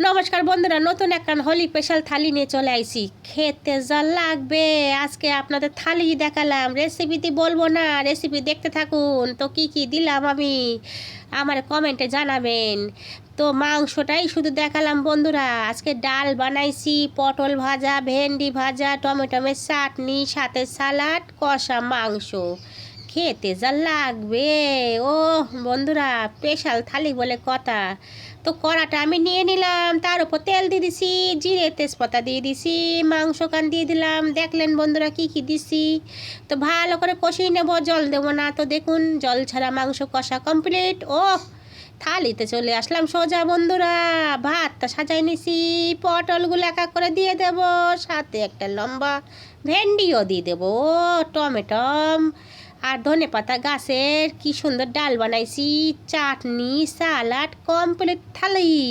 নমস্কার বন্ধুরা, নতুন একটা হোলি স্পেশাল থালি নিয়ে চলে আইছি। খেতে যা লাগবে। আজকে আপনাদের থালি দেখালাম রেসিপিটি বলব না রেসিপি দেখতে থাকুন। তো কি কি দিলাম আমি? আমার কমেন্টে জানাবেন। তো মাংসটাই শুধু দেখালাম বন্ধুরা, আজকে ডাল বানাইছি, পটল ভাজা, ভেন্ডি ভাজা টমেটোমের চাটনি, সাথে সালাড, কষা মাংস। খেতে যা লাগবে। ও বন্ধুরা, স্পেশাল থালি বলে কথা। তো কড়াটা আমি নিয়ে নিলাম, তার উপর তেল দিয়ে দিছি, জিরে তেজপাতা দিয়ে দিছি, মাংস কান দিয়ে দিলাম। দেখলেন বন্ধুরা কি কি দিছি? তো ভালো করে কষিয়ে নেব, জল দেবো না। তো দেখুন, জল ছাড়া মাংস কষা কমপ্লিট ও থালিতে চলে আসলাম সোজা বন্ধুরা। ভাতটা সাজাই নিছি, পটলগুলো এক এক করে দিয়ে দেব, সাথে একটা লম্বা ভেন্ডিও দিয়ে দেবো। ও টমেটম আর ধনে পাতা গাছের কি সুন্দর ডাল বানাইছি চাটনি সালাড কমপ্লিট থালি।